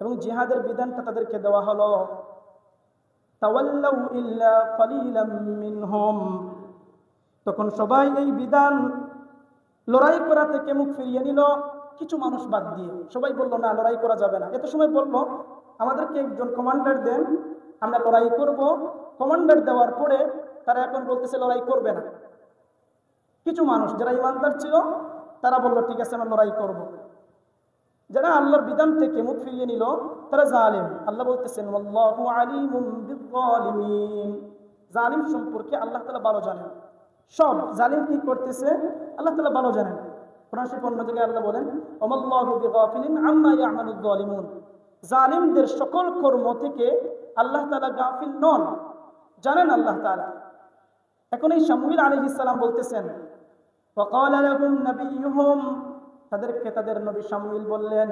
এবং জিহাদের বিধানটা তাদেরকে দেওয়া হলো। তখন সবাই এই বিধান লড়াই করা থেকে মুখ ফিরিয়ে নিল। কিছু মানুষ বাদ দিয়ে সবাই বলল, না, লড়াই করা যাবে না। এত সময় বলল, আমাদেরকে একজন কমান্ডার দেন, আমরা লড়াই করব। কমান্ডার দেওয়ার পরে তারা এখন বলতেছে, লড়াই করবে না। কিছু মানুষ যারা ইমানদার ছিল, তারা বলল, ঠিক আছে, আমরা লড়াই করব। যারা আল্লাহর বিধান থেকে মুখ ফিরিয়ে নিল তারা জালিম আল্লাহ বলতেছেন আল্লাহু আলিমুম বিজ্জালিমিন জালিম সম্পর্কে আল্লাহ তাআলা ভালো জানেন সব জালিম কি করতেছে আল্লাহ তাআলা ভালো জানেন কোরআন শরীফ অন্য জায়গায় আল্লাহ বলেন ওমাল্লাহু বিগাফিলিন আম্মা ইয়ামালুয যালিমুন জালিমদের সকল কর্ম থেকে আল্লাহ তাআলা গাফিল নন জানেন আল্লাহ তাআলা এখন এই শামুইল আলাইহিস সালাম বলতেছেন وقال لهم نبيهم তাদেরকে তাদের নবী সামিল বললেন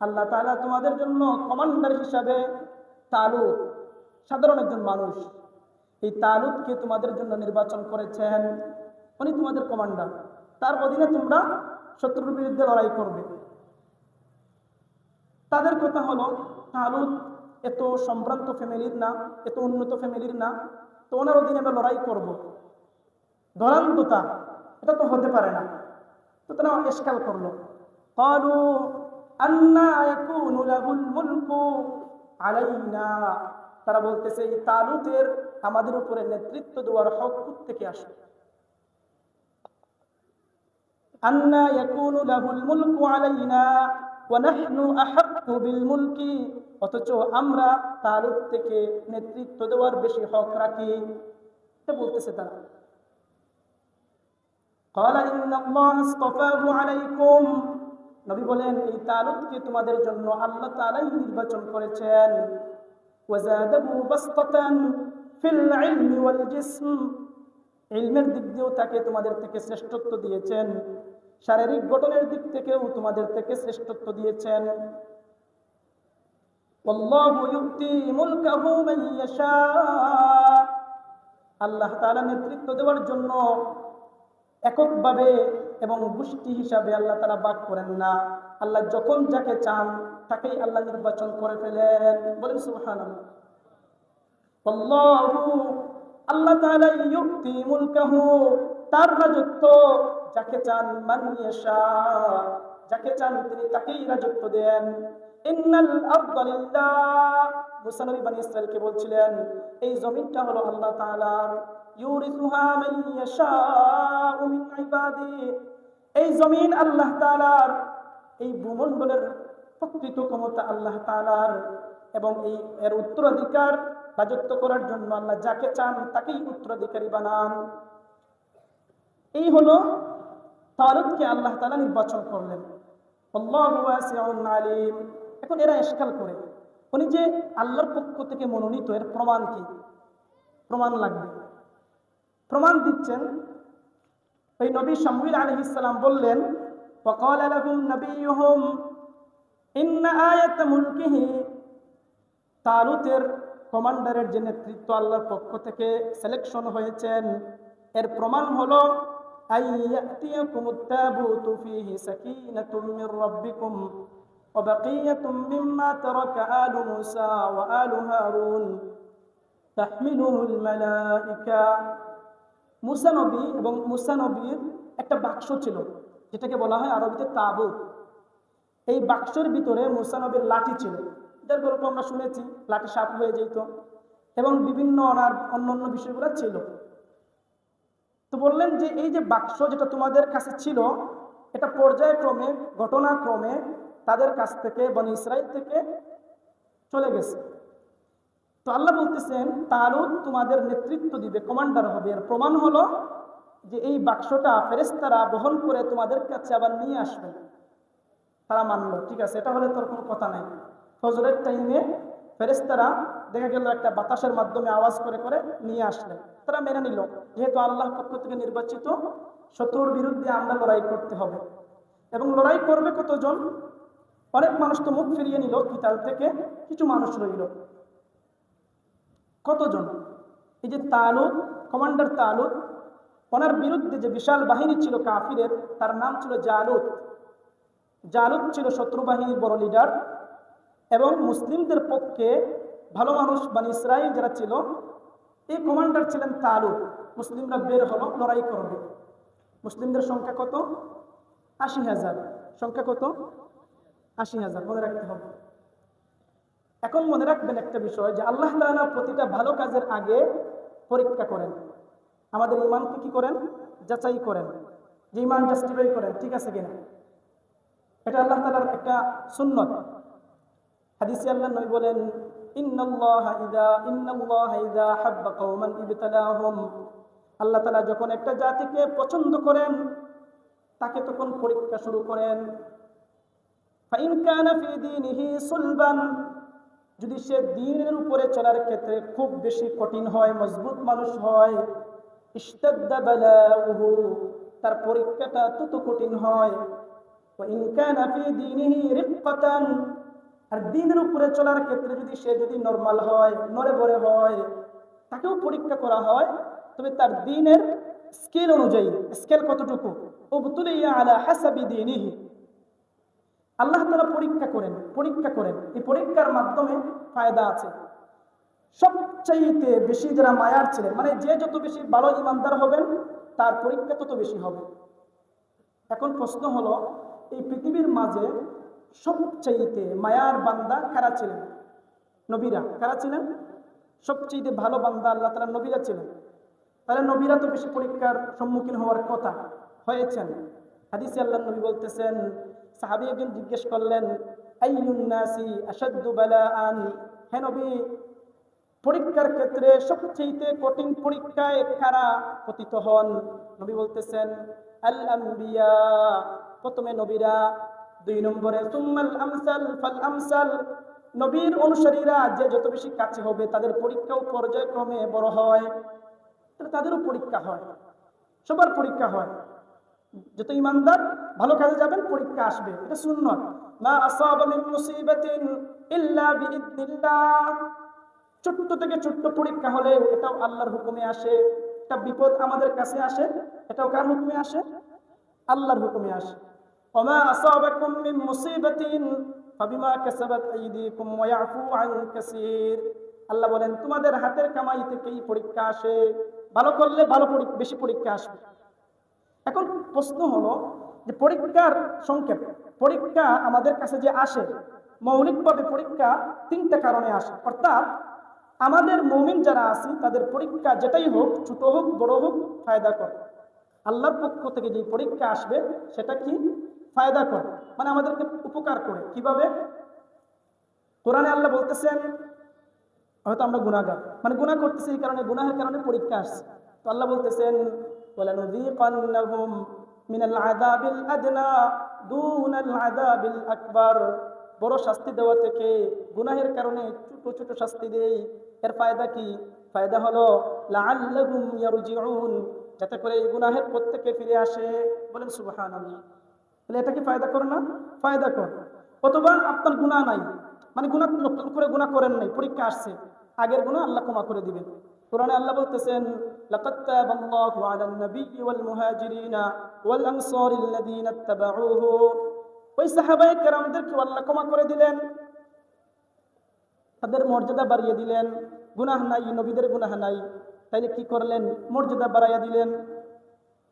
আল্লাহ তালা তোমাদের জন্য কমান্ডার হিসাবে তালুত, সাধারণ একজন মানুষ, এই তালুতকে তোমাদের জন্য নির্বাচন করেছেন। উনি তোমাদের কমান্ডার। তার অধীনে তোমরা শত্রুর বিরুদ্ধে লড়াই করবে। তাদের কথা হলো, তালুত এত সম্ভ্রান্ত ফ্যামিলির না, এত উন্নত ফ্যামিলির না তো ওনার অধীনে আমরা লড়াই করব ধরান্ততা এটা তো হতে পারে না তো তারা এসকাল করলো قالوا আন্না ইয়াকুনু লাহুল মুলকু আলাইনা তারা বলতেছে এই তালুতের আমাদের উপরে নেতৃত্ব দেওয়ার হক থেকে আসে আন্না ইয়াকুনু লাহুল মুলকু আলাইনা ওয়া নাহনু আহাক্কু বিল মুলকি অথচ আমরা তার থেকে নেতৃত্ব দেওয়ার বেশি হক রাখি। এটা বলতেছে তারা। তোমাদের জন্য আল্লাহ নির্বাচন করেছেন। দিক দিয়েও তাকে তোমাদের থেকে শ্রেষ্ঠত্ব দিয়েছেন। শারীরিক গঠনের দিক থেকেও তোমাদের থেকে শ্রেষ্ঠত্ব দিয়েছেন। والله يؤتي ملكه من يشاء আল্লাহ তাআলা নেতৃত্ব দেওয়ার জন্য এককভাবে এবং গোষ্ঠী হিসাবে আল্লাহ তারা বাক করেন না আল্লাহ যখন যাকে চান তাকেই আল্লাহ নির্বাচন করে ফেলেন বলেন সুবহান আল্লাহ তাআলা ইউক্তি মুলকাহু তার রাজত্ব যাকে চান মান ইয়াশা যাকে চান তিনি তাকেই রাজত্ব দেন বলছিলেন, এই জমিনটা হলো আল্লাহ তাআলার ইউরিসুহা এই জমিন আল্লাহ তাআলার, এই ভূমণ্ডলের প্রকৃত ক্ষমতা আল্লাহ তাআলার এবং এই এর উত্তরাধিকার রাজত্ব করার জন্য আল্লাহ যাকে চান তাকেই উত্তরাধিকারী বানান। এই হলো তালুতকে আল্লাহ তাআলা নির্বাচন করলেন। আল্লাহু আলিম। এখন এরা এসকাল করে উনি যে আল্লাহর পক্ষ থেকে মনোনীত এর প্রমাণ কি প্রমাণ লাগবে প্রমাণ দিচ্ছেন ওই নবী শামুইল আলাইহিস সালাম বললেন وقال لهم نبيهم إن آية ملكه তালুতের কমান্ডারের যে নেতৃত্ব আল্লাহর পক্ষ থেকে সিলেকশন হয়েছেন এর প্রমাণ হলো أيأتيكم التابوت فيه سكينة من ربكم وبقية مما ترك آل موسى وآل هارون تحمله الملائكة মুসা নবী এবং মুসা নবীর একটা বাক্স ছিল যেটাকে বলা হয় আরবিতে তাবুত এই বাক্সের ভিতরে মুসা নবীর লাঠি ছিল যার গল্প আমরা শুনেছি লাঠি সাপ হয়ে যেত এবং বিভিন্ন অনার অন্য অন্য বিষয়গুলো ছিল তো বললেন যে এই যে বাক্স যেটা তোমাদের কাছে ছিল এটা পর্যায়ক্রমে ঘটনাক্রমে তাদের কাছ থেকে, বনি ইসরাইল থেকে চলে গেছে। তো আল্লাহ বলতেছেন তালুদ তোমাদের নেতৃত্ব দিবে, কমান্ডার হবে। এর প্রমাণ হলো যে এই বাক্সটা ফেরেস্তারা বহন করে তোমাদের কাছে আবার নিয়ে আসবে। তারা মানলো, ঠিক আছে, এটা হলে তোর কোনো কথা নাই। ফজরের টাইমে ফেরেস্তারা দেখা গেল একটা বাতাসের মাধ্যমে আওয়াজ করে করে নিয়ে আসলেন তারা মেনে নিল, যেহেতু আল্লাহ পক্ষ থেকে নির্বাচিত, শত্রুর বিরুদ্ধে আমরা লড়াই করতে হবে। এবং লড়াই করবে কতজন? অনেক মানুষ তো মুখ ফিরিয়ে নিল কিতাল থেকে, কিছু মানুষ রইল। কতজন? এই যে তালুদ কমান্ডার তালুদ ওনার বিরুদ্ধে যে বিশাল বাহিনী ছিল কাফিরের, তার নাম ছিল জালুত জালুত ছিল শত্রু বাহিনীর বড় লিডার এবং মুসলিমদের পক্ষে ভালো মানুষ মানে ইসরায়েল যারা ছিল, এই কমান্ডার ছিলেন তালুত মুসলিমরা বের হলো, লড়াই করবে। মুসলিমদের সংখ্যা কত? আশি হাজার। সংখ্যা কত? আশি হাজার, মনে রাখতে হবে। এখন মনে রাখবেন একটা বিষয় যে আল্লাহ তাআলা প্রতিটা ভালো কাজের আগে পরীক্ষা করেন। আমাদের ইমানকে কি করেন? যাচাই করেন। যে ইমান জাস্টিফাই করেন, ঠিক আছে কিনা? এটা আল্লাহ তাআলার একটা সুন্নত। হাদিসে আল্লাহ নবী বলেন আল্লাহ তাআলা যখন একটা জাতিকে পছন্দ করেন, তাকে তখন পরীক্ষা শুরু করেন ফাইন কানা ফি দীনিহি সুলবান যদি সে দিনের উপরে চলার ক্ষেত্রে খুব বেশি কঠিন হয়, মজবুত মানুষ হয় তার পরীক্ষাটা তত কঠিন হয়। আর দিনের উপরে চলার ক্ষেত্রে যদি সে যদি নর্মাল হয় নরে বরে হয়, তাকেও পরীক্ষা করা হয়, তবে তার দিনের স্কেল অনুযায়ী, স্কেল কতটুকু? আলা হাসাবি দীনিহি। আল্লাহ তারা পরীক্ষা করেন পরীক্ষা করেন। এই পরীক্ষার মাধ্যমে ফায়দা আছে। সবচাইতে বেশি যারা মায়ার ছিলেন মানে যে যত বেশি ভালো ইমানদার হবেন, তার পরীক্ষা তত বেশি হবে। এখন প্রশ্ন হলো, এই পৃথিবীর মাঝে সবচাইতে মায়ার বান্দা কারা ছিলেন? নবীরা কারা ছিলেন? সবচাইতে ভালো বান্দা আল্লাহ তালা নবীরা ছিলেন। তাহলে নবীরা তো বেশি পরীক্ষার সম্মুখীন হওয়ার কথা হয়েছেন। হাদিসে আল্লাহ নবী বলতেছেন সাহাবি একজন জিজ্ঞেস করলেন পরীক্ষার ক্ষেত্রে সবচেয়ে কঠিন পরীক্ষায় কারা পতিত হন? নবী বলতেছেন প্রথমে নবীরা দুই নম্বরে নবীর অনুসারীরা যে যত বেশি কাছে হবে, তাদের পরীক্ষাও পর্যায়ক্রমে বড় হয়। তাদেরও পরীক্ষা হয়, সবার পরীক্ষা হয়। যত ইমানদার, ভালো কাজে যাবেন, পরীক্ষা আসবে। এটা সুন্নত। মা ছোট্ট থেকে ছোট্ট পরীক্ষা হলে এটাও আল্লাহর হুকুমে আসে। এটা বিপদ আমাদের কাছে আসে, এটাও কার হুকুমে আসে? আল্লাহর হুকুমে আসে। আল্লাহ বলেন, তোমাদের হাতের কামাই থেকেই পরীক্ষা আসে? ভালো করলে ভালো বেশি পরীক্ষা আসবে। এখন প্রশ্ন হলো যে পরীক্ষার সংক্ষেপ, পরীক্ষা আমাদের কাছে যে আসে, মৌলিকভাবে পরীক্ষা তিনটা কারণে আসে। অর্থাৎ আমাদের মৌমিন যারা আছি, তাদের পরীক্ষা যেটাই হোক, ছোট হোক, বড় হোক, ফায়দা করে। আল্লাহর পক্ষ থেকে যে পরীক্ষা আসবে, সেটা কি? ফায়দা করে। মানে আমাদেরকে উপকার করে। কীভাবে? কোরআনে আল্লাহ বলতেছেন, হয়তো আমরা গুণাগার মানে গুণা করতেছি এই কারণে, গুনাহের কারণে পরীক্ষা আসছে। তো আল্লাহ বলতেছেন وَلَنُذِيقَنَّهُمْ مِنَ الْعَذَابِ الْأَدْنَى دُونَ الْعَذَابِ الْأَكْبَرِ বড় শাস্তি দেওয়া থেকে গুনাহের কারণে ছোট ছোট শাস্তি দেই এর ফায়দা কি ফায়দা হলো লাআল্লাহুম ইয়ারজিউন যাতে করে এই গুনাহের প্রত্যেকে ফিরে আসে বলেন সুবহানাল্লাহ তাহলে এটা কি ফায়দা করে না ফায়দা কর অথবা আপনার গুনাহ নাই মানে গুনাহ নতুন করে গুনাহ করেন নাই পরীক্ষা আসছে আগের গুনাহ আল্লাহ ক্ষমা করে দিবেন কোরআনে আল্লাহ বলতেছেন করে দিলেন, তাদের মর্যাদা বাড়িয়ে দিলেন। গুনাহ নাই, নবীদের তাইলে কি করলেন? মর্যাদা দিলেন।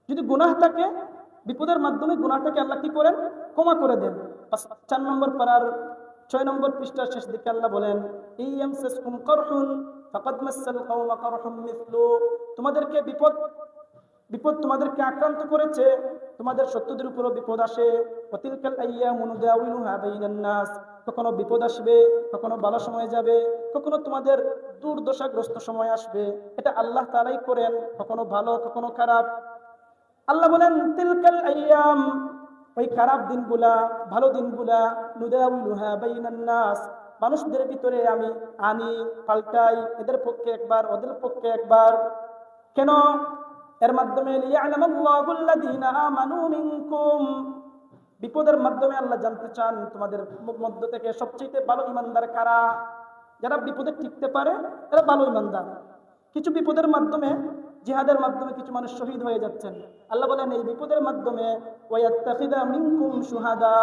যদি গুনাহ থাকে, বিপদের মাধ্যমে গুনাহটাকে আল্লাহ কি করেন? ক্ষমা করে দেন। চার নম্বর পারার ছয় নম্বর পৃষ্ঠার শেষ দিকে আল্লাহ বলেন এই করহুন তোমাদেরকে বিপদ বিপদ তোমাদেরকে আক্রান্ত করেছে, তোমাদের উপরও বিপদ আসে। কখনো বিপদ আসবে, কখনো ভালো সময় যাবে, কখনো তোমাদের দুর্দশাগ্রস্ত সময় আসবে। এটা আল্লাহ তাআলাই করেন, কখনো ভালো, কখনো খারাপ। আল্লাহ বলেন, তিলকাল আইয়াম, ওই খারাপ দিনগুলা, ভালো দিনগুলা নুদাউলুহা বাইনান নাস। মানুষদের ভিতরে আমি আনি, পাল্টাই, এদের পক্ষে একবার, ওদের পক্ষে একবার। কেন? এর মাধ্যমে বিপদের মাধ্যমে আল্লাহ জানতে চান তোমাদের মধ্য থেকে সবচেয়ে ভালো ইমানদার কারা? যারা বিপদে টিকতে পারে, তারা ভালো ইমানদার। কিছু বিপদের মাধ্যমে, জিহাদের মাধ্যমে কিছু মানুষ শহীদ হয়ে যাচ্ছেন। আল্লাহ বলেন, এই বিপদের মাধ্যমে ওয়াত্তাখিদা মিনকুম শুহাদা।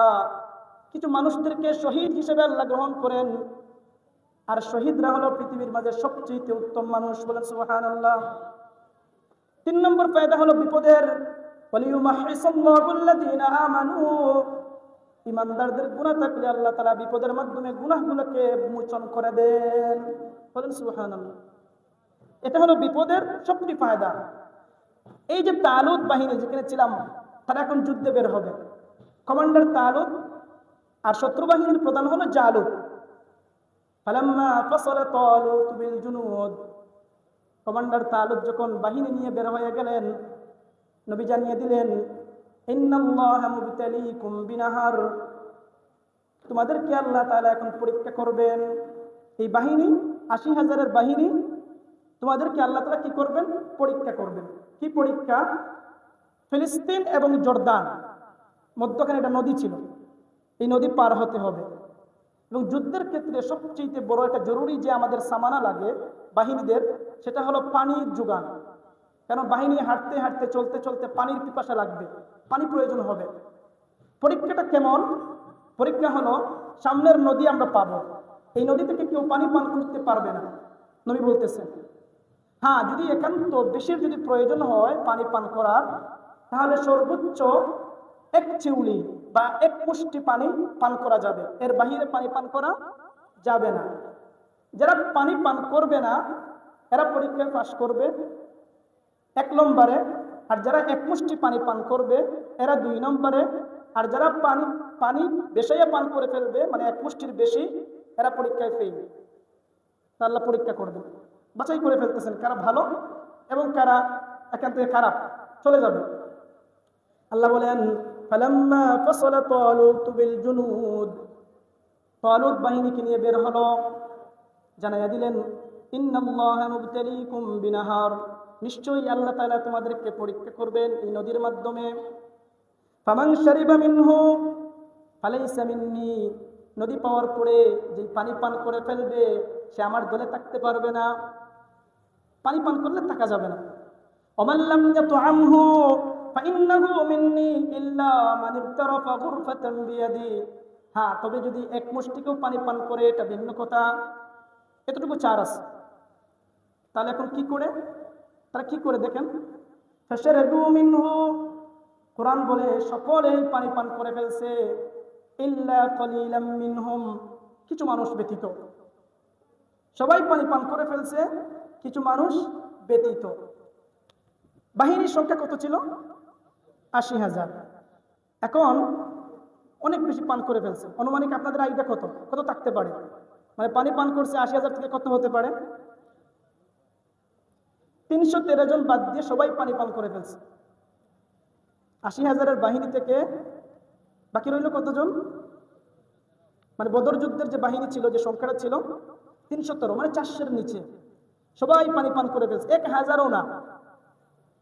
কিছু মানুষদেরকে শহীদ হিসেবে আল্লাহ গ্রহণ করেন। আর শহীদরা হলো পৃথিবীর মাঝে সবচেয়ে উত্তম মানুষ বলেন সুবহানাল্লাহ। তিন নম্বর ফায়দা হলো বিপদের। ইমানদারদের গুনাহ থাকলে আল্লাহ তাআলা বিপদের মাধ্যমে গুনাহগুলোকে মোচন করে দেন বলেন সুবহানাল্লাহ। এটা হলো বিপদের সবচেয়ে ফায়দা। এই যে তালুত বাহিনী যেখানে ছিলাম, তারা এখন যুদ্ধে বের হবে। কমান্ডার তালুত আর শত্রু বাহিনীর প্রধান হলো জালুত ফালাম্মা ফাসালা তালুত বিল জুনুদ। কমান্ডার তালুত যখন বাহিনী নিয়ে বের হয়ে গেলেন, নবী জানিয়ে দিলেন বিনাহার। তোমাদেরকে আল্লাহ তাআলা এখন পরীক্ষা করবেন। এই বাহিনী, আশি হাজারের বাহিনী, তোমাদেরকে আল্লাহ তাআলা কি করবেন? পরীক্ষা করবেন। কি পরীক্ষা? ফিলিস্তিন এবং জর্দান। মধ্যখানে একটা নদী ছিল। এই নদী পার হতে হবে। এবং যুদ্ধের ক্ষেত্রে সবচেয়ে বড় একটা জরুরি যে আমাদের সামানা লাগে বাহিনীদের, সেটা হলো পানির যোগান। কেন বাহিনী হাঁটতে হাঁটতে, চলতে চলতে পানির পিপাসা লাগবে, পানি প্রয়োজন হবে। পরীক্ষাটা কেমন? পরীক্ষা হলো, সামনের নদী আমরা পাবো। এই নদী থেকে কেউ পানি পান করতে পারবে না, নবী বলতেছেন। হ্যাঁ যদি একান্ত বেশির যদি প্রয়োজন হয় পানি পান করার, তাহলে সর্বোচ্চ এক চিউলি বা এক মুষ্টি পানি পান করা যাবে। এর বাহিরে পানি পান করা যাবে না। যারা পানি পান করবে না, এরা পরীক্ষায় পাশ করবে এক নম্বরে। আর যারা এক মুষ্টি পানি পান করবে, এরা দুই নম্বরে। আর যারা পানি পানি বেশাইয়া পান করে ফেলবে মানে এক মুষ্টির বেশি, এরা পরীক্ষায় ফেলবে আল্লাহ পরীক্ষা করবে। বাছাই করে ফেলতেছেন কারা ভালো এবং কারা এখান থেকে খারাপ। চলে যাবে। আল্লাহ বলেন ফালাম্মা ফাসালা তালুত বিল জুনুদ। তালুত বাহিনীকে নিয়ে বের হলো। জানাইয়া দিলেন, ইন্নাল্লাহা মুবতালিকুম বিনাহার। নিশ্চয়ই আল্লাহ তাআলা তোমাদেরকে পরীক্ষা করবেন এই নদীর মাধ্যমে। ফামান শারিবা মিনহু, ফালাইসা মিন্নি। নদী পাওয়ার পরে যে পানি পান করে ফেলবে, সে আমার দলে থাকতে পারবে না। পানি পান করলে থাকা যাবে না। অমাল্লাম ইয়াতআমহু ফাইন্নাহু মিন্নি ইল্লা মান ইবতারাফা গুরফাতান বিয়াদি। হ্যাঁ তবে যদি এক মুষ্টিকেও পানি পান করে, এটা ভিন্ন কথা। এতটুকু চার আছে। তাহলে এখন কি করে? তারা কি করে দেখেন? ফাশরাবু মিনহু। কোরআন বলে, সকলেই পানি পান করে ফেলছে। ইল্লা কলিলাম মিনহুম। কিছু মানুষ ব্যতীত। সবাই পানি পান করে ফেলছে, কিছু মানুষ ব্যতীত। বাহিনীর সংখ্যা কত ছিল? আশি হাজার। এখন অনেক বেশি পান করে ফেলছে। অনুমানিক আপনাদের আইডিয়া কত? কত থাকতে পারে? মানে পানি পান করছে আশি হাজার থেকে কত হতে পারে? তিনশো তেরো জন বাদ দিয়ে সবাই পানি পান করে ফেলছে। আশি হাজারের বাহিনী থেকে বাকি রইল কতজন? মানে বদর যুদ্ধের যে বাহিনী ছিল, যে সংখ্যাটা ছিল, তিনশো তেরো মানে চারশোর নিচে। সবাই পানি পান করে ফেলছে। এক হাজারও না।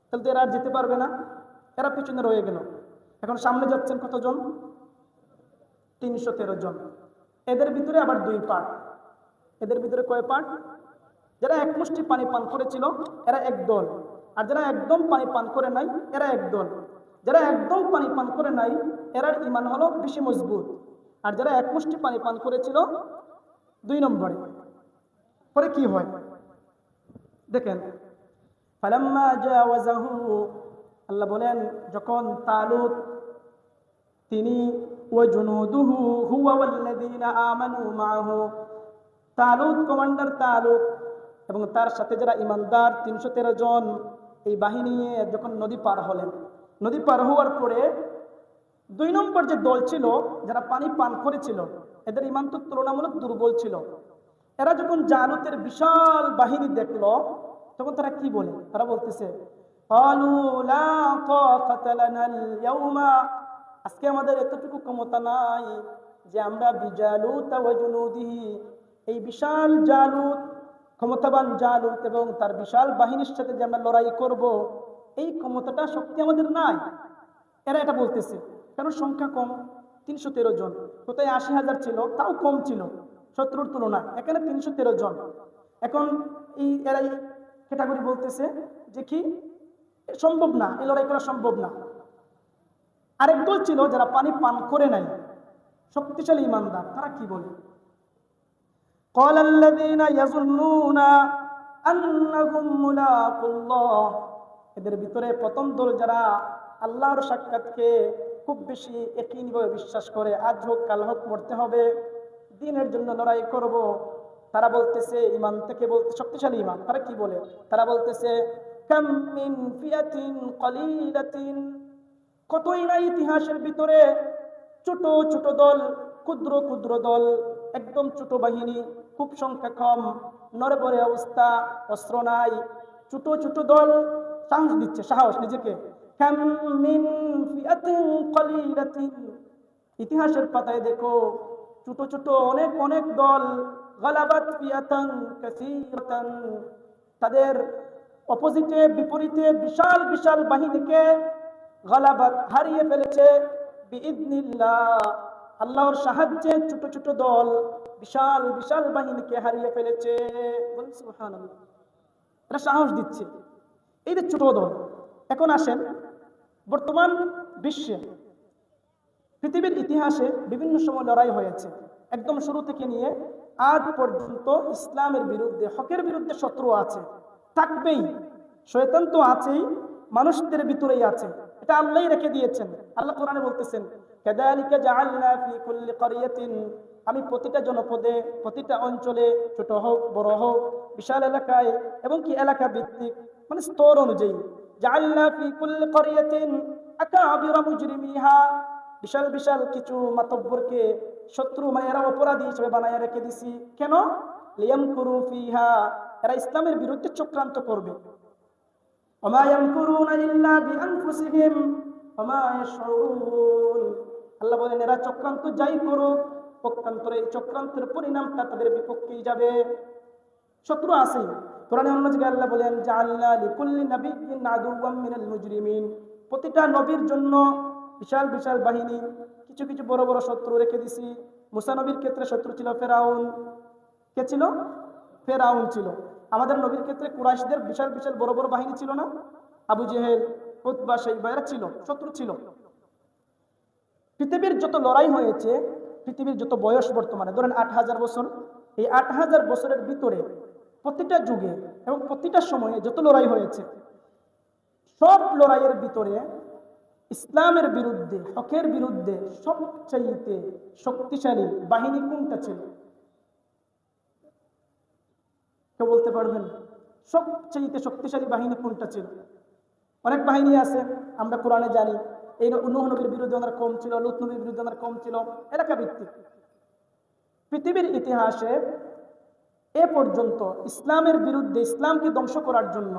তাহলে তো এরা আর যেতে পারবে না। এরা পিছনে রয়ে গেল। এখন সামনে যাচ্ছেন কতজন? তিনশো তেরো জন। এদের ভিতরে আবার দুই পার্ট। এদের ভিতরে কয় পার্ট? যারা এক মুষ্টি পানি পান করেছিল, এরা এক দল। আর যারা একদম পানি পান করে নাই, এরা এক দল। যারা একদম পানি পান করে নাই, এরার ইমান হলো বেশি মজবুত। আর যারা এক মুষ্টি পানি পান করেছিল, দুই নম্বরে। পরে কি হয়? দেখেন। আল্লাহ বলেন, যখন তালুত, তিনি ওয়াজুনুদুহু হুয়া ওয়াল্লাযীনা আমানু তালুত কমান্ডার তালুত এবং তার সাথে যারা ইমানদার, তিনশো তেরো জন, এই বাহিনী নিয়ে যখন নদী পার হলেন। নদী পার হওয়ার পরে দুই নম্বর যে দল ছিল, যারা পানি পান করেছিল, এদের ইমান তো তুলনামূলক দুর্বল ছিল। এরা যখন জালুতের বিশাল বাহিনী দেখল, তখন তারা কি বলে? তারা বলতেছে "قالوا لا طاقة لنا اليوم" আজকে আমাদের এতটুকু ক্ষমতা নাই যে আমরা বিজালুত ওয়া জুনুদিহি এই বিশাল জালুত ক্ষমতাবান জালুত এবং তার বিশাল বাহিনীর সাথে যে আমরা লড়াই করব এই ক্ষমতাটা শক্তি আমাদের নাই এরা এটা বলতেছে কারণ সংখ্যা কম তিনশো তেরো জন কোথায় আশি হাজার ছিল তাও কম ছিল শত্রুর তুলনায় এখানে তিনশো তেরো জন এখন এই এরাই ক্যাটাগরি বলতেছে যে কি সম্ভব না এই লড়াই করা সম্ভব না আরেক দল ছিল যারা পানি পান করে নাই শক্তিশালী ইমানদার তারা কি বলে قال الذين يظنون أنهم ملاقو الله এদের ভিতরে প্রথম দল যারা আল্লাহর সাক্ষাৎকে খুব বেশি একইভাবে বিশ্বাস করে আজ হোক কাল হোক মরতে হবে দিনের জন্য লড়াই করব তারা বলতেছে ইমান থেকে বলতে শক্তিশালী ইমান তারা কি বলে তারা বলতেছে কাম মিন ফিয়াতিন কতই না ইতিহাসের ভিতরে ছোট ছোট দল, ক্ষুদ্র ক্ষুদ্র দল, একদম ছোট বাহিনী, খুব সংখ্যা কম, নরবরে অবস্থা, অস্ত্র নাই। ছোট ছোট দল সাহস দিচ্ছে, সাহস নিজেকে। ইতিহাসের পাতায় দেখো, ছোট ছোট অনেক অনেক দল, গালাবাত তাদের অপোজিটে, বিপরীতে বিশাল বিশাল বাহিনীকে গালাবাত হারিয়ে ফেলেছে। আল্লাহর সাহায্যে ছোট ছোট দল বিশাল বিশাল বাহিনীকে হারিয়ে ফেলেছে। এটা সাহস দিচ্ছে। এই যে ছোট দল, এখন আসেন বর্তমান বিশ্বে। পৃথিবীর ইতিহাসে বিভিন্ন সময় লড়াই হয়েছে। একদম শুরু থেকে নিয়ে আজ পর্যন্ত ইসলামের বিরুদ্ধে, হকের বিরুদ্ধে শত্রু আছে। থাকবেই। শয়তান তো আছেই, মানুষদের ভিতরেই আছে। এটা আল্লাহই রেখে দিয়েছেন। আল্লাহ কোরআনে বলতেছেন আমি প্রতিটা জনপদে, প্রতিটা অঞ্চলে, ছোট হোক, বড় হোক, বিশাল এলাকায় এবং কি এলাকা ভিত্তিক মানে স্তর অনুযায়ী বিশাল বিশাল কিছু মাতব্বরকে শত্রু মানে এরা অপরাধী হিসেবে বানায় রেখে দিছি। কেন? লিয়াম কুরু ফিহা এরা ইসলামের বিরুদ্ধে চক্রান্ত করবে। আল্লাহ বলেন, এরা চক্রান্ত যাই করুক, পক্ষান্তরে এই চক্রান্তের পরিণামটা তাদের বিপক্ষেই যাবে। শত্রু আসে কোরআনে অন্য জায়গায় আল্লাহ বলেন যে আল্লাহ লিকুল্লি নবীন প্রতিটা নবীর জন্য বিশাল বিশাল বাহিনী, কিছু কিছু বড় বড় শত্রু রেখে দিছি। মুসানবীর ক্ষেত্রে শত্রু ছিল ফেরাউন। কে ছিল? ফেরাউন ছিল। আমাদের নবীর ক্ষেত্রে কুরাইশদের বিশাল বিশাল বড় বড় বাহিনী ছিল না? আবু জেহেল, উতবা সাইবা এরা ছিল, শত্রু ছিল। পৃথিবীর যত লড়াই হয়েছে, পৃথিবীর যত বয়স বর্তমানে, ধরেন আট হাজার বছর, এই আট হাজার বছরের ভিতরে প্রতিটা যুগে এবং প্রতিটা সময়ে যত লড়াই হয়েছে, সব লড়াইয়ের ভিতরে ইসলামের বিরুদ্ধে, হকের বিরুদ্ধে সবচাইতে শক্তিশালী বাহিনী কোনটা ছিল? কেউ বলতে পারবেন, সবচাইতে শক্তিশালী বাহিনী কোনটা ছিল? অনেক বাহিনী আছে, আমরা কোরআনে জানি, এই নুহ নবীর বিরুদ্ধে ওনার কম ছিল, লুত নবীর বিরুদ্ধে ওনার কম ছিল এলাকা ভিত্তিক পৃথিবীর ইতিহাসে এ পর্যন্ত ইসলামের বিরুদ্ধে ইসলামকে ধ্বংস করার জন্য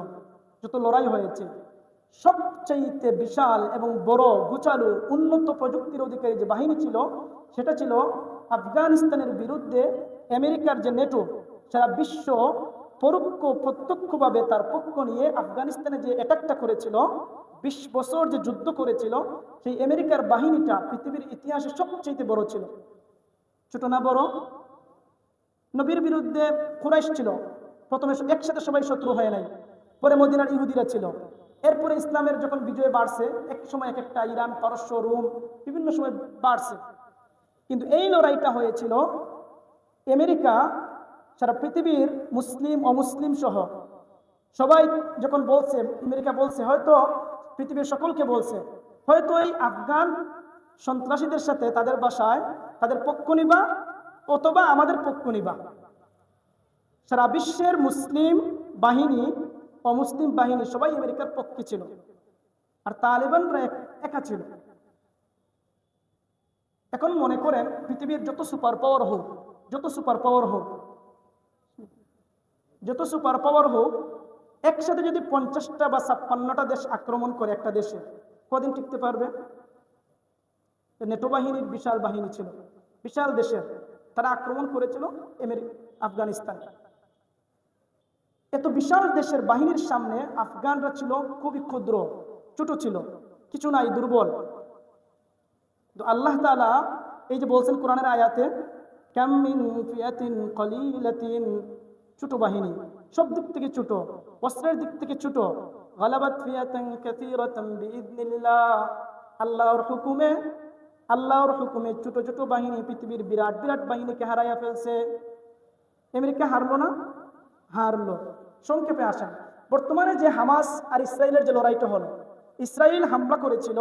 যত লড়াই হয়েছে, সবচাইতে বিশাল এবং বড়, গুচালু, উন্নত প্রযুক্তির অধিকারী যে বাহিনী ছিল, সেটা ছিল আফগানিস্তানের বিরুদ্ধে আমেরিকার যে নেটো, সারা বিশ্ব পরোক্ষ প্রত্যক্ষভাবে তার পক্ষ নিয়ে আফগানিস্তানে যে অ্যাটাকটা করেছিল, বিশ বছর যে যুদ্ধ করেছিল, সেই আমেরিকার বাহিনীটা পৃথিবীর ইতিহাসে সবচেয়ে বড় ছিল। ছোট না বড়, নবীর বিরুদ্ধে কুরাইশ ছিল। প্রথমে একসাথে সবাই শত্রু হয় নাই, পরে মদিনার ইহুদিরা ছিল। এরপরে ইসলামের যখন বিজয় বাড়ছে, এক সময় এক একটা ইরান, পারস্য, রোম, বিভিন্ন সময় বাড়ছে। কিন্তু এই লড়াইটা হয়েছিল, আমেরিকা সারা পৃথিবীর মুসলিম, অমুসলিম সহ সবাই যখন বলছে, আমেরিকা বলছে, হয়তো পৃথিবীর সকলকে বলছে, হয়তো এই আফগান সন্ত্রাসীদের সাথে তাদের বাসায় তাদের পক্ষ নিবা অথবা আমাদের পক্ষ নিবা। সারা বিশ্বের মুসলিম বাহিনী, অমুসলিম বাহিনী সবাই আমেরিকার পক্ষে ছিল। আর তালেবানরা এক- ছিল। এখন মনে করেন পৃথিবীর যত সুপার পাওয়ার হোক, যত সুপার পাওয়ার হোক যত সুপার পাওয়ার হোক, একসাথে যদি পঞ্চাশটা বা ছাপ্পান্নটা দেশ আক্রমণ করে একটা দেশে, কদিন টিকতে পারবে? নেটো বাহিনীর বিশাল বাহিনী ছিল, বিশাল দেশের। তারা আক্রমণ করেছিল আফগানিস্তান। এত বিশাল দেশের বাহিনীর সামনে আফগানরা ছিল খুবই ক্ষুদ্র, ছোট ছিল, কিছু নাই, দুর্বল। তো আল্লাহ এই যে বলছেন কোরআনের আয়াতে ছোট বাহিনী, সব দিক থেকে ছোট, অস্ত্রের দিক থেকে ছোট। আল্লাহর হুকুমে আল্লাহর হুকুমে ছোট ছোট বাহিনী পৃথিবীর বিরাট বিরাট বাহিনীকে হারাইয়া ফেলছে। আমেরিকা হারলো না? হারলো। সংক্ষেপে আসেন। বর্তমানে যে হামাস আর ইসরায়েলের যে লড়াইটা হলো, ইসরায়েল হামলা করেছিল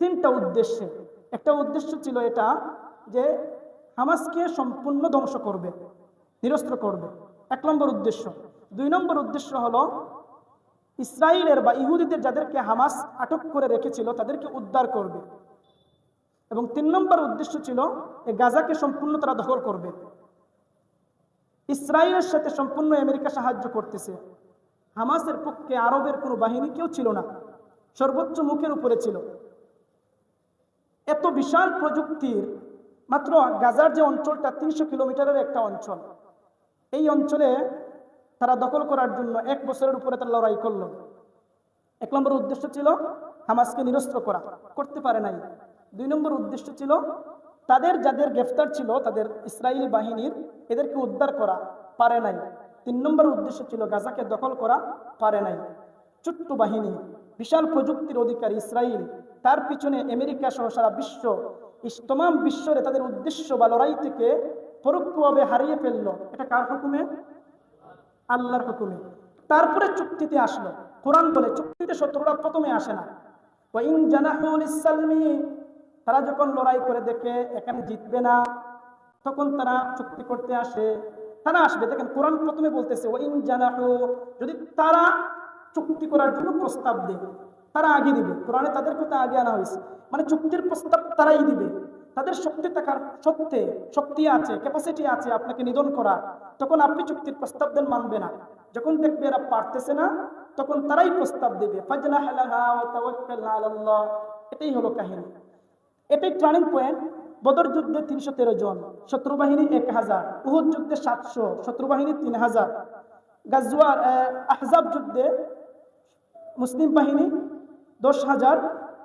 তিনটা উদ্দেশ্যে। একটা উদ্দেশ্য ছিল এটা যে হামাসকে সম্পূর্ণ ধ্বংস করবে। নিরস্ত্র করবে। এক নম্বর উদ্দেশ্য। দুই নম্বর উদ্দেশ্য হলো ইসরায়েলের বা ইহুদিদের যাদেরকে হামাস আটক করে রেখেছিল, তাদেরকে উদ্ধার করবে। এবং তিন নম্বর উদ্দেশ্য ছিল এই গাজাকে সম্পূর্ণ তারা দখল করবে। ইসরায়েলের সাথে সম্পূর্ণ আমেরিকা সাহায্য করতেছে। হামাসের পক্ষে আরবের কোনো বাহিনী কেউ ছিল না, সর্বোচ্চ মুখের উপরে ছিল। এত বিশাল প্রযুক্তির মাত্র গাজার যে অঞ্চলটা তিনশো কিলোমিটারের একটা অঞ্চল এই অঞ্চলে তারা দখল করার জন্য এক বছরের উপরে তারা লড়াই করল। এক নম্বর উদ্দেশ্য ছিল হামাসকে নিরস্ত্র করা। করতে পারে নাই। দুই নম্বর উদ্দেশ্য ছিল তাদের যাদের গ্রেফতার ছিল, তাদের ইসরায়েলি বাহিনীর, এদেরকে উদ্ধার করা পারে নাই। তিন নম্বর উদ্দেশ্য ছিল গাজাকে দখল করা পারে নাই। ছোট্ট বাহিনী, বিশাল প্রযুক্তির অধিকারী ইসরায়েল তার পিছনে আমেরিকা সহ সারা বিশ্ব ইস্তমাম বিশ্বরে তাদের উদ্দেশ্য বা লড়াই থেকে পরোক্ষভাবে হারিয়ে ফেলল। এটা কার হুকুমে? আল্লাহর হুকুমে। তারপরে চুক্তিতে আসলো। কোরআন বলে চুক্তিতে শত্রুরা প্রথমে আসে না। তারা যখন লড়াই করে দেখে এখানে জিতবে না, তখন তারা চুক্তি করতে আসে। তারা আসবে। দেখেন, কোরআন প্রথমে বলতেছে ওয়াইন জানাহু যদি তারা চুক্তি করার জন্য প্রস্তাব দেবে তারা আগে দিবে। কোরআনে তাদের কথা আগে আনা হয়েছে। মানে চুক্তির প্রস্তাব তারাই দিবে। তাদের শক্তি থাকার সত্ত্বে শক্তি আছে ক্যাপাসিটি আছে আপনাকে নিধন করা। তখন আপনি চুক্তির প্রস্তাব দেন মানবে না। যখন দেখবে এরা পারতেছে না তখন তারাই প্রস্তাব দেবে। এটাই হলো কাহিনী। এটাই টার্নিং পয়েন্ট বদর যুদ্ধে তিনশো তেরো জন শত্রু বাহিনী এক হাজার উহুদ যুদ্ধে সাতশো শত্রু বাহিনী তিন হাজার। গাজওয়ার আহ, আহজাব যুদ্ধে মুসলিম বাহিনী দশ হাজার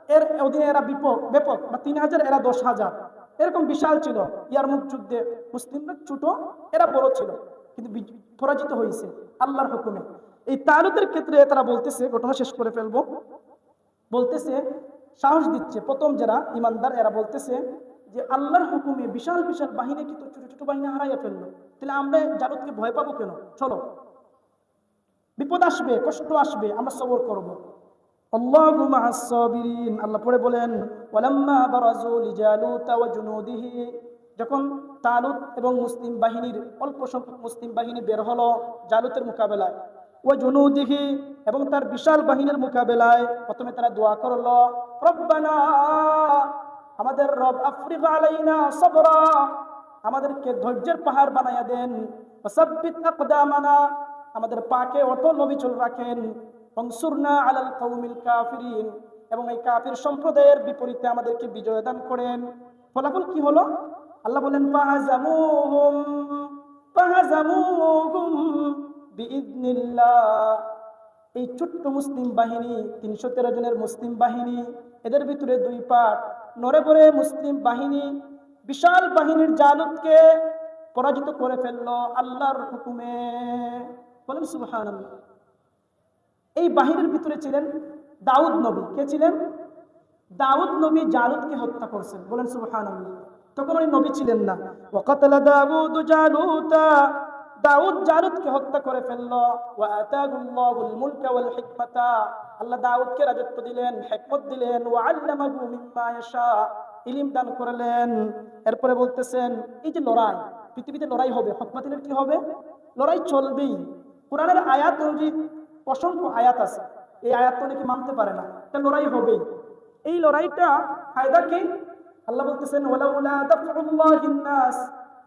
এর অধীনে এরা বিপক ব্যাপক বা তিন হাজার, এরা দশ হাজার। এরকম বিশাল ছিল ইয়ারমুখ যুদ্ধে মুসলিমরা ছোট, এরা বড় ছিল, কিন্তু পরাজিত হয়েছে আল্লাহর হুকুমে। এই তারুদের ক্ষেত্রে তারা বলতেছে, ঘটনা শেষ করে ফেলব, বলতেছে, সাহস দিচ্ছে। প্রথম যারা ইমানদার, এরা বলতেছে যে, আল্লাহর হুকুমে বিশাল বিশাল বাহিনী কিন্তু ছোট ছোট বাহিনী হারাইয়া ফেলল। তাহলে আমরা জারুদকে ভয় পাবো কেন? চলো। বিপদ আসবে, কষ্ট আসবে, আমরা সবর করব। আল্লাহু পরে বলেন যখন তালুত এবং মুসলিম বাহিনীর, অল্প সংখ্যক মুসলিম বাহিনী বের হলো জালুতের মোকাবেলায়। ও জুনুদিহি? এবং তার বিশাল বাহিনীর মোকাবেলায় প্রথমে তারা দোয়া করল, রব্বানা, আমাদের রব আফরিক আমাদেরকে ধৈর্যের পাহাড় বানাইয়া দেন। আমাদের পাকে অটল অবিচল রাখেন। আলাল কৌমিল কাফিরিন। এবং এই কাফির সম্প্রদায়ের বিপরীতে আমাদেরকে বিজয় দান করেন। ফলাফল কি হলো? আল্লাহ বলেন এই ছোট্ট মুসলিম বাহিনী, তিনশো তেরো জনের মুসলিম বাহিনী, এদের ভিতরে দুই পাট নরে পরে মুসলিম বাহিনী বিশাল বাহিনীর জালুদকে পরাজিত করে ফেলল আল্লাহর হুকুমে। বলেন সুবহান এই বাহিনীর ভিতরে ছিলেন দাউদ নবী। কে ছিলেন? দাউদ নবী জালুদকে হত্যা করছেন। বলেন সুবহান তখন উনি নবী ছিলেন না। দাউদ জালুদকে হত্যা করে ফেলল। আল্লাহ দাউদকে রাজত্ব দিলেন, হিকমত দিলেন। ওয়া আল্লামাহু ইলম দান করলেন। এরপরে বলতেছেন, এই যে লড়াই, পৃথিবীতে লড়াই হবে হক বাতিলের কি হবে? লড়াই চলবেই। কোরআনের আয়াত অনুযায়ী অসংখ্য আয়াত আছে এই আয়াত অনেকে মানতে পারে না এটা লড়াই হবেই এই লড়াইটা ফায়দা কি আল্লাহ বলতেছেন ওয়ালাউলা দাফউল্লাহিন নাস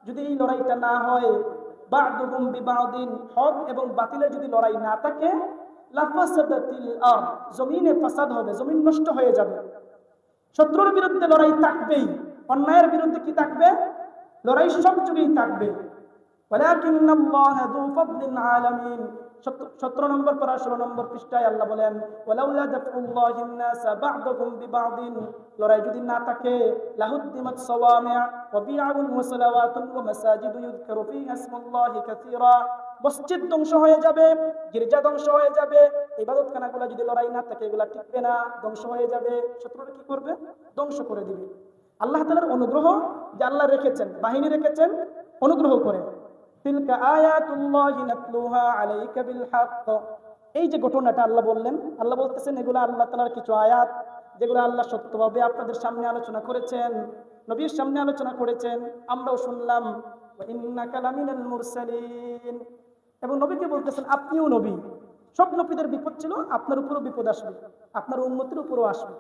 যদি এই লড়াইটা না হয় বা'দুহুম বিবাদিন হক এবং বাতিলের যদি লড়াই না থাকে লাফাসাদাতিল আরদ জমিনে ফাসাদ হবে জমিন নষ্ট হয়ে যাবে শত্রুর বিরুদ্ধে লড়াই থাকবেই অন্যায়ের বিরুদ্ধে কি থাকবে লড়াই সব যুগেই থাকবে ولكن الله ذو فضل العالمين সতেরো নম্বর পারা, ষোলো নম্বর পৃষ্ঠায় আল্লাহ বলেন ওলাউলা দাফউল্লাহিন্নাসা বা'দাকুম বিবাদিন। লড়াই যদি না থাকে, লাহুদ্দিমাত সাওয়ামিআ ওয়া বিআউন ওয়া সালাওয়াতুন ওয়া মাসাজিদু ইউযকারু ফিহা ইসমুল্লাহি কাসীরা। মসজিদ ধ্বংস হয়ে যাবে, গির্জা ধ্বংস হয়ে যাবে, ইবাদতখানাগুলো যদি লড়াই না থাকে, এগুলা টিকবে না, ধ্বংস হয়ে যাবে। শত্রুরা কি করবে? ধ্বংস করে দিবে। আল্লাহ তাআলার অনুগ্রহ যে আল্লাহ রেখেছেন, বাহিনী রেখেছেন, অনুগ্রহ করে। এই যে ঘটনাটা আল্লাহ বললেন, আল্লাহ বলতেছেন, এগুলো আল্লাহ তালার কিছু আয়াত, যেগুলো আল্লাহ সত্যভাবে আপনাদের সামনে আলোচনা করেছেন, নবীর সামনে আলোচনা করেছেন, আমরাও শুনলাম এবং নবীকে বলতেছেন, আপনিও নবী। সব নবীদের বিপদ ছিল, আপনার উপরও বিপদ আসবে, আপনার উন্নতির উপরও আসবে।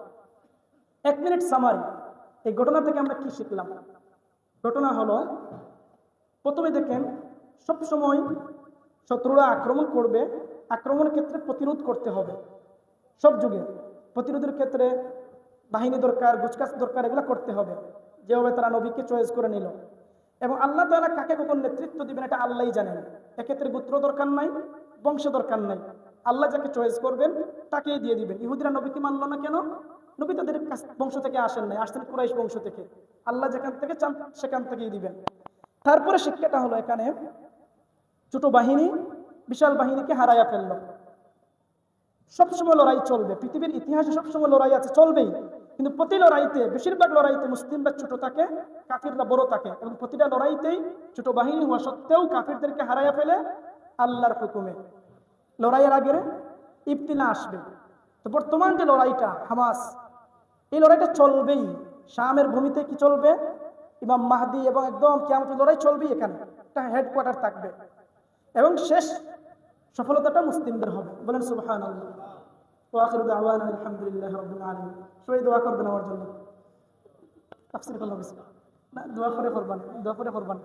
এক মিনিট সামারি এই ঘটনা থেকে আমরা কি শিখলাম? ঘটনা হলো, প্রথমে দেখেন সব সময় শত্রুরা আক্রমণ করবে আক্রমণের ক্ষেত্রে প্রতিরোধ করতে হবে। সব যুগে প্রতিরোধের ক্ষেত্রে বাহিনী দরকার গুছকাছ দরকার, এগুলো করতে হবে। যেভাবে তারা নবীকে চয়েস করে নিল। এবং আল্লাহ তাআলা কাকে কখন নেতৃত্ব দিবেন এটা আল্লাহই জানেন এক্ষেত্রে গোত্র দরকার নাই, বংশ দরকার নাই। আল্লাহ যাকে চয়েস করবেন, তাকেই দিয়ে দিবেন। ইহুদিরা নবীকে মানলো না কেন? নবী তাদের বংশ থেকে আসেন নাই, আসছেন কুরাইশ বংশ থেকে। আল্লাহ যেখান থেকে চান, সেখান থেকেই দিবেন। তারপরে শিক্ষাটা হলো এখানে ছোট বাহিনী, বিশাল বাহিনীকে হারাইয়া ফেলল। সবসময় লড়াই চলবে। পৃথিবীর ইতিহাসে সবসময় লড়াই আছে, চলবেই। কিন্তু প্রতি লড়াইতে, বেশিরভাগ লড়াইতে মুসলিমরা ছোট থাকে, কাফিররা বড় থাকে। এবং প্রতিটা লড়াইতেই ছোট বাহিনী হওয়া সত্ত্বেও কাফিরদেরকে হারাইয়া ফেলে আল্লাহর হুকুমে। লড়াইয়ের আগে ইবতিলা আসবে। তো বর্তমান যে লড়াইটা, হামাস, এই লড়াইটা চলবেই। শামের ভূমিতে কি চলবে? ইমাম মাহদি এবং একদম কেমন লড়াই চলবেই এখানে। একটা হেডকোয়ার্টার থাকবে। এবং শেষ সফলতাটা মুসলিমদের হবে। বলেন সুবহান আল্লাহ ওয়াখির দাওয়ানা আলহামদুলিল্লাহ রাব্বিল আলামিন। সবাই দোয়া করবেন আমার জন্য। তাফসীর করলাম না, দোয়া করে করবেন, দোয়া করে করবেন।